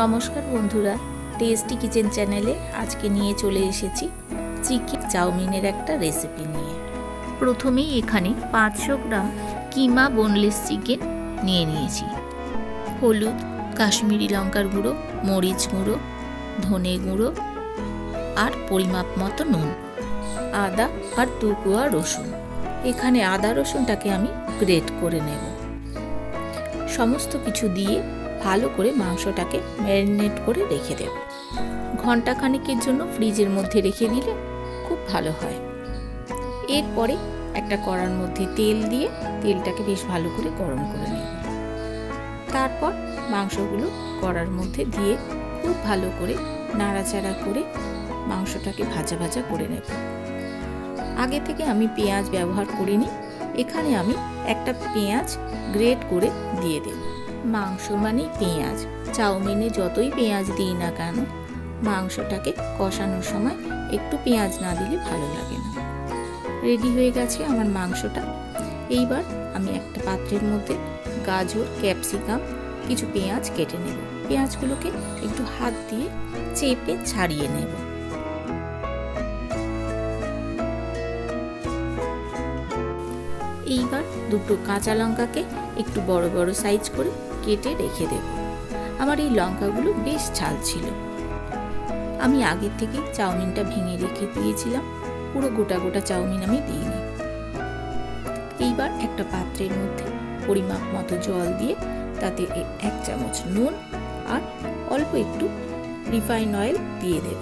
নমস্কার বন্ধুরা tasty kitchen চ্যানেলে আজকে নিয়ে চলে এসেছি চিকেন চাউমিনের একটা রেসিপি নিয়ে। প্রথমেই এখানে পাঁচশো গ্রাম কিমা বোনলেস চিকেন নিয়ে নিয়েছি। হলুদ, কাশ্মীরি লঙ্কার গুঁড়ো, মরিচ গুঁড়ো, ধনে গুঁড়ো আর পরিমাপ মতো নুন, আদা আর দুকুয়া রসুন। এখানে আদা রসুনটাকে আমি গ্রেট করে নেব। সমস্ত কিছু দিয়ে ভালো করে মাংসটাকে ম্যারিনেট করে রেখে দেব। ঘণ্টা খানেকের জন্য ফ্রিজের মধ্যে রেখে দিলে খুব ভালো হয়। এরপরে একটা কড়ার মধ্যে তেল দিয়ে তেলটাকে বেশ ভালো করে গরম করে নেব। তারপর মাংসগুলো কড়ার মধ্যে দিয়ে খুব ভালো করে নাড়াচাড়া করে মাংসটাকে ভাজা ভাজা করে নেব। আগে থেকে আমি পেঁয়াজ ব্যবহার করিনি, এখানে আমি একটা পেঁয়াজ গ্রেট করে দিয়ে দেব। মাংস মানে পেঁয়াজ। চাউমিনে যতই পেঁয়াজ দিই না কেন, মাংসটাকে কষানোর সময় একটু পেঁয়াজ না দিলে ভালো লাগে না। রেডি হয়ে গেছে আমার মাংসটা। এইবার আমি একটা পাত্রের মধ্যে গাজর, ক্যাপসিকাম, কিছু পেঁয়াজ কেটে নেব। পেঁয়াজগুলোকে একটু হাত দিয়ে চেপে ছাড়িয়ে নেব। এইবার দুটো কাঁচা লঙ্কাকে একটু বড় বড় সাইজ করে কেটে রেখে দেব। আমার এই লঙ্কাগুলো বেশ ঝাল ছিল। আমি আগের থেকে চাউমিনটা ভেঙে রেখে দিয়েছিলাম। পুরো গোটা গোটা চাউমিন আমি দিইনি। এইবার একটা পাত্রের মধ্যে পরিমাপ মতো জল দিয়ে তাতে এক চামচ নুন আর অল্প একটু রিফাইন অয়েল দিয়ে দেব।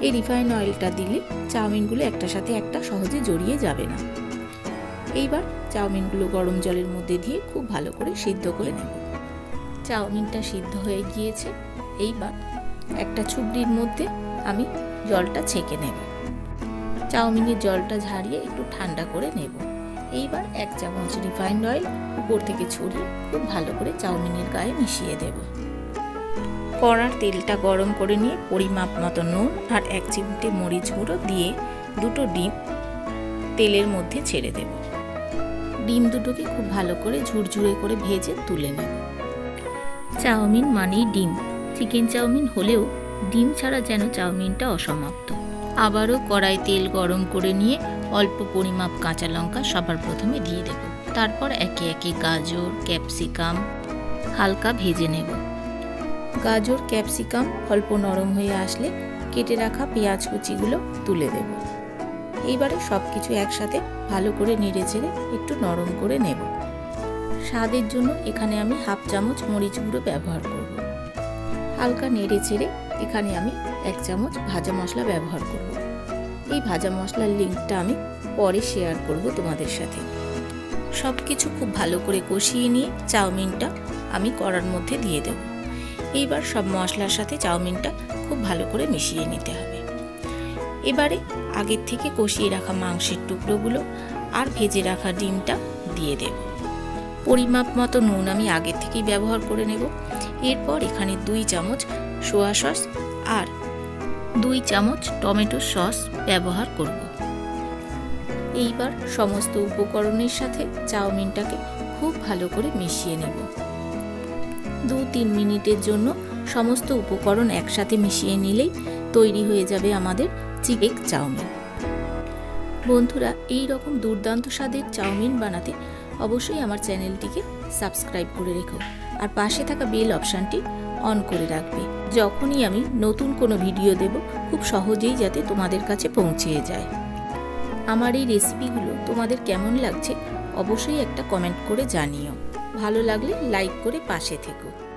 এই রিফাইন অয়েলটা দিলে চাউমিনগুলো একটার সাথে একটা সহজে জড়িয়ে যাবে না। এইবার চাউমিনগুলো গরম জলের মধ্যে দিয়ে খুব ভালো করে সিদ্ধ করে নেব। চাউমিনটা সিদ্ধ হয়ে গিয়েছে। এইবার একটা ছুবড়ির মধ্যে আমি জলটা ছেঁকে নেব। চাউমিনের জলটা ঝারিয়ে একটু ঠান্ডা করে নেব। এইবার এক চামচ রিফাইন্ড অয়েল, উপর থেকে ছড়িয়ে খুব ভালো করে চাউমিনের গায়ে মিশিয়ে দেব। কড়ার তেলটা গরম করে নিয়ে পরিমাপ মতো নুন আর এক চিমটে মরিচ গুঁড়ো দিয়ে দুটো ডিম তেলের মধ্যে ছেড়ে দেব। ডিম দুটোকে খুব ভালো করে ঝুরঝুরে করে ভেজে তুলে নেব। চাউমিন মানেই ডিম। চিকেন চাউমিন হলেও ডিম ছাড়া যেন চাউমিনটা অসমাপ্ত। আবারও কড়াই তেল গরম করে নিয়ে অল্প পরিমাপ কাঁচা লঙ্কা সবার প্রথমে দিয়ে দেব। তারপর একে একে গাজর, ক্যাপসিকাম হালকা ভেজে নেব। গাজর, ক্যাপসিকাম অল্প নরম হয়ে আসলে কেটে রাখা পেঁয়াজ কুচিগুলো তুলে দেব। এইবারে সব কিছু একসাথে ভালো করে নেড়ে চেড়ে একটু নরম করে নেব। স্বাদের জন্য এখানে আমি হাফ চামচ মরিচ গুঁড়ো ব্যবহার করব। হালকা নেড়ে চেড়ে এখানে আমি এক চামচ ভাজা মশলা ব্যবহার করব। এই ভাজা মশলার লিঙ্কটা আমি পরে শেয়ার করব তোমাদের সাথে। সব কিছু খুব ভালো করে কষিয়ে নিয়ে চাউমিনটা আমি কড়ার মধ্যে দিয়ে দেব। এইবার সব মশলার সাথে চাউমিনটা খুব ভালো করে মিশিয়ে নিতে হবে। এবারে আগের থেকে কষিয়ে রাখা মাংসের টুকরোগুলো আর ভেজে রাখা ডিমটা দিয়ে দেব। পরিমাপ মতো নুন আমি আগের থেকেই ব্যবহার করে নেব। এরপর এখানে দুই চামচ সোয়া সস আর দুই চামচ টমেটো সস ব্যবহার করব। এইবার সমস্ত উপকরণের সাথে চাউমিনটাকে খুব ভালো করে মিশিয়ে নেব। দু তিন মিনিটের জন্য সমস্ত উপকরণ একসাথে মিশিয়ে নিলেই তৈরি হয়ে যাবে আমাদের চিকেক চাউমিন। বন্ধুরা এই রকম দুর্দান্ত স্বাদের চাউমিন বানাতে অবশ্যই আমার চ্যানেলটিকে সাবস্ক্রাইব করে রেখো। আর পাশে থাকা বেল অপশানটি অন করে রাখবে। যখনই আমি নতুন কোনো ভিডিও দেব, খুব সহজেই যাতে তোমাদের কাছে পৌঁছে যায়। আমার এই রেসিপিগুলো তোমাদের কেমন লাগছে, অবশ্যই একটা কমেন্ট করে জানিও। ভালো লাগলে লাইক করে পাশে থেকো।